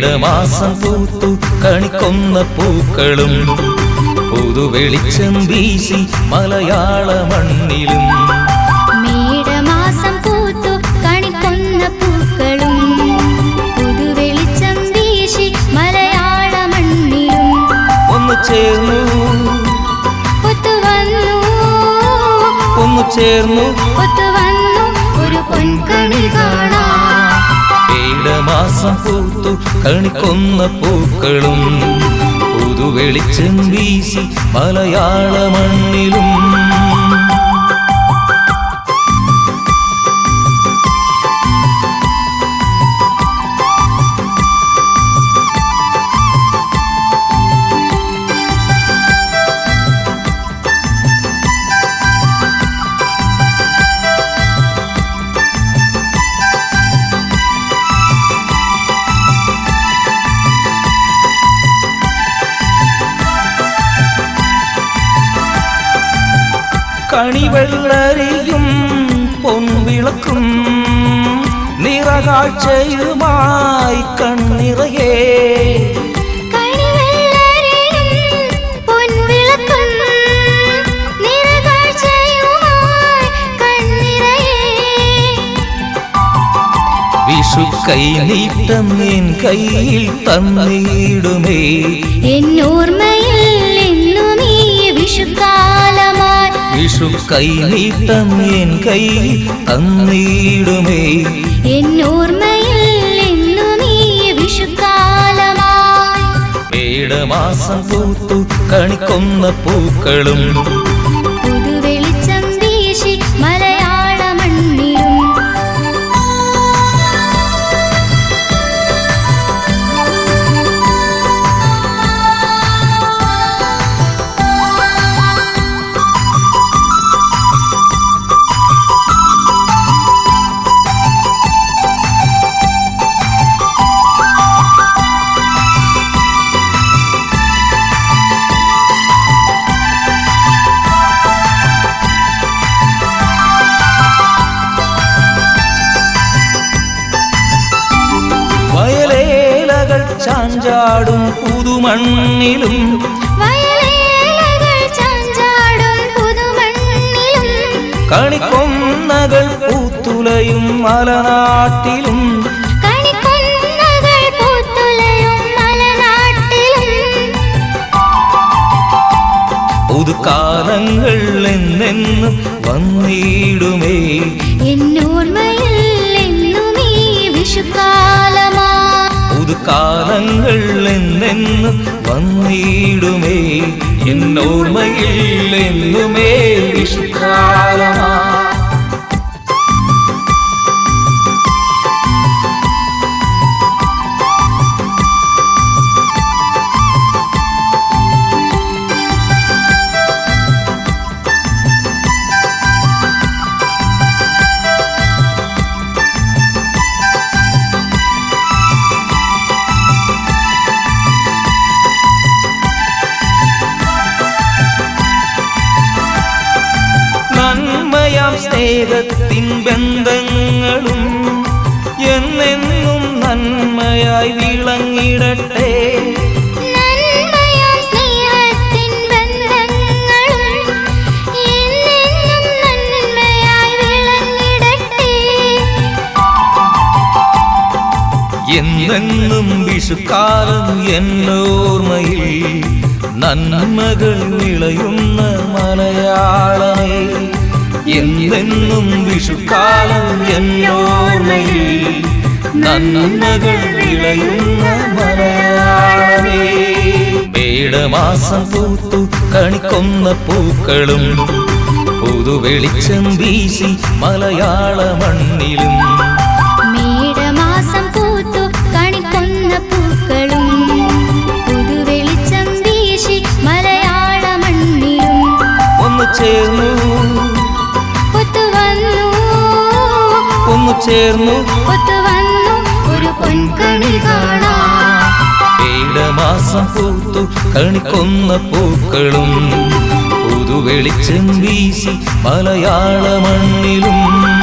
മേടമാസം പൂത്തു കണിക്കൊന്ന പൂക്കളും പുതുവെളിച്ചം വീശി മലയാള മണ്ണിലും. മേടമാസം പൂത്തു കണിക്കൊന്ന പൂക്കളും വീശി മലയാള മണ്ണിലും. ഒന്ന് ചേർന്നു. ഒത്തു ഒന്ന് ചേർന്നു. ഒത്തുവന്നു ഒരു പൊൻകണി കാണാം. മേടമാസം പൂത്തു കണിക്കൊന്ന പൂക്കളും പുതുവെളിച്ചം വീശി മലയാള മണ്ണിലും. കണിവെള്ളരിയും പൊൻവിളക്കും നിറകാഴ്ചയുമായി കണ്ണിറയേ. വിഷു കൈ നീട്ടം എൻ കയ്യിൽ തന്നിടുമേ. എന്നോർമ്മയിൽ വിഷു കൈ നീട്ടം എൻ കൈ തന്നിടുമേ ഏടമാസം പൂത്തു കണിക്കൊന്ന പൂക്കളും ചാഞ്ചാടും പുതുമണ്ണിലും. കണിക്കൊന്നകൾ പൂത്തുലയും മലനാട്ടിലും. പുതുക്കാലങ്ങൾ എന്നെന്നും വന്നിടുമേ. എന്നോർമ്മയിൽ പുതുകാലങ്ങൾ എന്നെന്നും വന്നിടുമേ. എന്നോർമ്മയിൽ എന്നുമേ വിഷുക്കാലമാ സ്നേഹത്തിൻ ബന്ധങ്ങളും എന്നെന്നും നന്മയായി വിളങ്ങിടട്ടെ. എന്നെന്നും വിഷുക്കാലം എന്നോർമ്മയിൽ നന്മകൾ വിളയുന്ന മലയാളമേ. എന്നെന്നും വിഷുക്കാലം എന്നോർമ്മയിൽ നന്മകൾ വിളയുന്ന മലയാളമേ. മേടമാസം പൂത്തു കണിക്കൊന്ന പൂക്കളും പുതുവെളിച്ചം വീശി മലയാള മണ്ണിലും. മേടമാസം പൂത്തു കണിക്കൊന്ന പൂക്കളും പുതുവെളിച്ചം വീശി മലയാള മണ്ണിലും. ഒന്ന് ചേർന്നു ചേർന്നു. ഒത്തുവന്നു ഒരു പൊൻകണി കാണാം. മേടമാസം പൂത്തു കണിക്കൊന്ന പൂക്കളും. പുതുവെളിച്ചം വീശി മലയാള മണ്ണിലും.